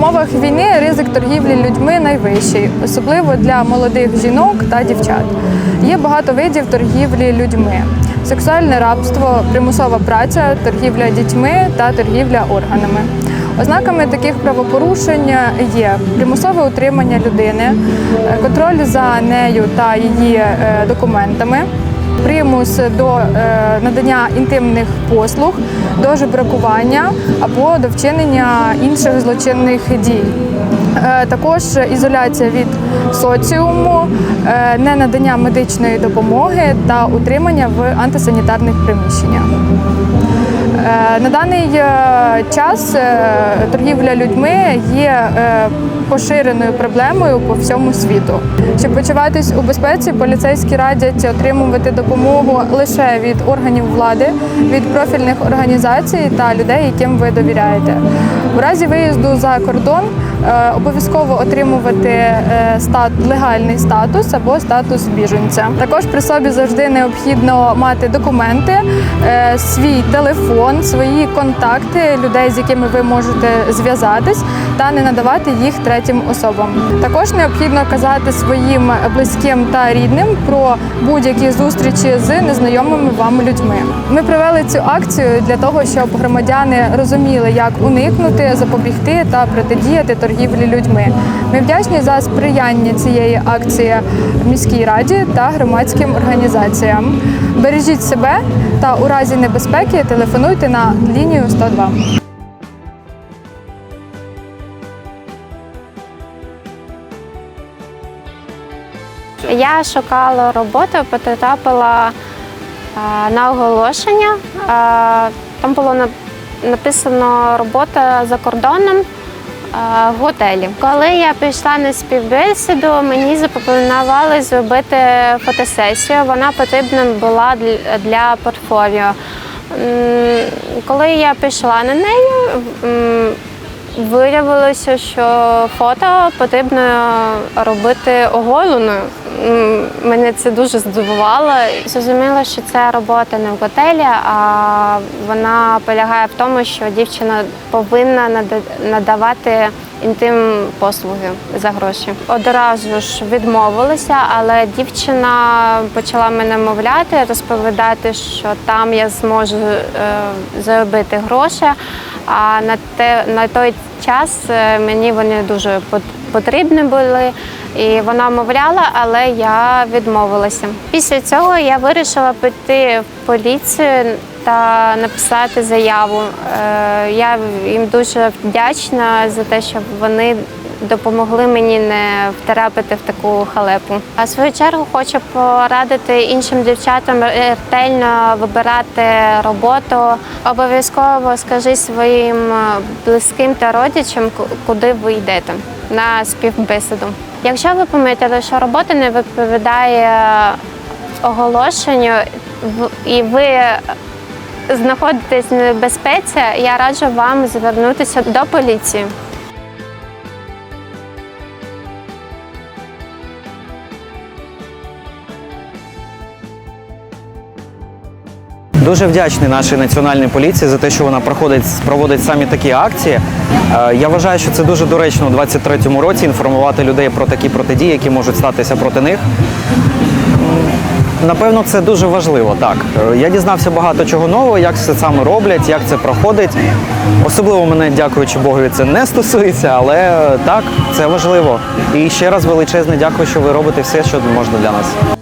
Умовах війни ризик торгівлі людьми найвищий, особливо для молодих жінок та дівчат. Є багато видів торгівлі людьми: сексуальне рабство, примусова праця, торгівля дітьми та торгівля органами. Ознаками таких правопорушень є примусове утримання людини, е, контроль за нею та її е, документами, примус до е, надання інтимних послуг, до жебракування або до вчинення інших злочинних дій. Е, Також ізоляція від соціуму, е, ненадання медичної допомоги та утримання в антисанітарних приміщеннях. Е, На даний е, час е, торгівля людьми є поширеною проблемою по всьому світу. Щоб почуватись у безпеці, поліцейські радять отримувати допомогу лише від органів влади, від профільних організацій та людей, яким ви довіряєте. У разі виїзду за кордон обов'язково отримувати стат легальний статус або статус біженця. Також при собі завжди необхідно мати документи, свій телефон, свої контакти людей, з якими ви можете зв'язатись, та не надавати їх третім особам. Також необхідно казати своїм близьким та рідним про будь-які зустрічі з незнайомими вам людьми. Ми провели цю акцію для того, щоб громадяни розуміли, як уникнути, запобігти та протидіяти торгівлі людьми. Ми вдячні за сприяння цієї акції міській раді та громадським організаціям. Бережіть себе та у разі небезпеки телефонуйте на лінію 102. Я шукала роботу, потрапила е, на оголошення. Е, Там було на- написано робота за кордоном е, в готелі. Коли я пішла на співбесіду, мені запропонували зробити фотосесію. Вона потрібна була для портфоліо. Коли я пішла на неї, Виявилося, що фото потрібно робити оголеною. Мене це дуже здивувало. Зрозуміло, що це робота не в готелі, а вона полягає в тому, що дівчина повинна нада- надавати інтим послуги за гроші. Одразу ж відмовилася, але дівчина почала мене мовляти, розповідати, що там я зможу е, заробити гроші. А на те на той час е, мені вони дуже потрібні були, і вона мовляла, але я відмовилася. Після цього я вирішила піти в поліцію та написати заяву. Е, Я їм дуже вдячна за те, що вони допомогли мені не втрапити в таку халепу. А в свою чергу хочу порадити іншим дівчатам ретельно вибирати роботу. Обов'язково скажи своїм близьким та родичам, куди ви йдете на співбесіду. Якщо ви помітили, що робота не відповідає оголошенню, і ви знаходитесь в небезпеці, я раджу вам звернутися до поліції. Дуже вдячний нашій національній поліції за те, що вона проходить проводить самі такі акції. Е, Я вважаю, що це дуже доречно у 2023 році інформувати людей про такі протидії, які можуть статися проти них. Напевно, це дуже важливо. Так Е, я дізнався багато чого нового, як все саме роблять, як це проходить. Особливо мене, дякуючи Богові, це не стосується, але е, так, це важливо. І ще раз величезне дякую, що ви робите все, що можна для нас.